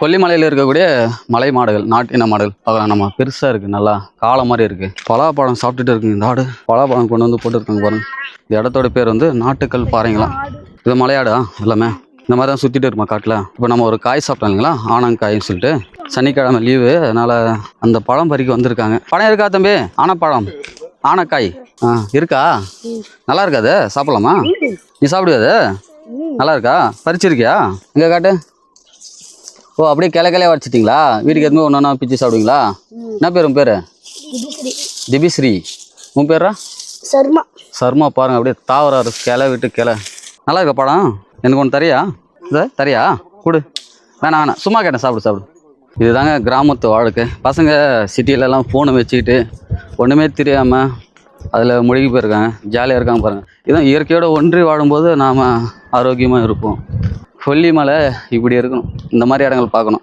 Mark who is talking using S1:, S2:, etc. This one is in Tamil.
S1: கொல்லிமலையில் இருக்கக்கூடிய மலை மாடுகள் நாட்டின மாடுகள். பார்க்கலாம் நம்ம பெருசாக இருக்குது நல்லா காலை மாதிரி இருக்குது பலாப்பழம் சாப்பிட்டுட்டு இருக்குங்க இந்த ஆடு. பலாப்பழம் கொண்டு வந்து போட்டுருக்காங்க பாருங்க. இந்த இடத்தோட பேர் வந்து நாட்டுக்கல் பாறைங்களாம் இது மலையாடா எல்லாமே. இந்த மாதிரி தான் சுற்றிட்டு இருக்குமா காட்டில்? இப்போ நம்ம ஒரு காய் சாப்பிட்டோம் இல்லைங்களா? ஆனங்காய்னு சொல்லிட்டு. சனிக்கிழமை லீவு அதனால் அந்த பழம் பறிக்க வந்திருக்காங்க. பழம் இருக்கா தம்பி? ஆனப்பழம். ஆனக்காய். ஆ இருக்கா? நல்லா இருக்காது? சாப்பிடலாமா? நீ சாப்பிடுவாது நல்லா இருக்கா? பறிச்சிருக்கியா? இங்கே காட்டு? ஓ அப்படியே கிளை கிளையா வச்சுட்டிங்களா? வீட்டுக்கு எதுவுமே ஒன்று பிச்சு சாப்பிடுவீங்களா? என்ன பேர் உன் பேர்? திபிஸ்ரீ. உன் பேரா
S2: சர்மா.
S1: சர்மா பாருங்க அப்படியே தாவராரு கிளை விட்டு கிளை. நல்லா இருக்கா படம்? எனக்கு ஒன்று தரியா? இந்த தரியா? கொடு. வேணாம் வேணாம். சும்மா கேட்டேன் சாப்பிடு சாப்பிடு. இதுதாங்க கிராமத்து வாழ்க்கை. பசங்க சிட்டிலலாம் ஃபோனை வச்சுக்கிட்டு ஒன்றுமே தெரியாமல் அதில் முழுகி போயிருக்காங்க. ஜாலியாக இருக்காங்க பாருங்கள் இதான் இயற்கையோட ஒன்றி வாழும்போது நாம் ஆரோக்கியமாக இருப்போம். கொல்லிமலை இப்படி இருக்கணும். இந்த மாதிரி இடங்கள் பார்க்கணும்.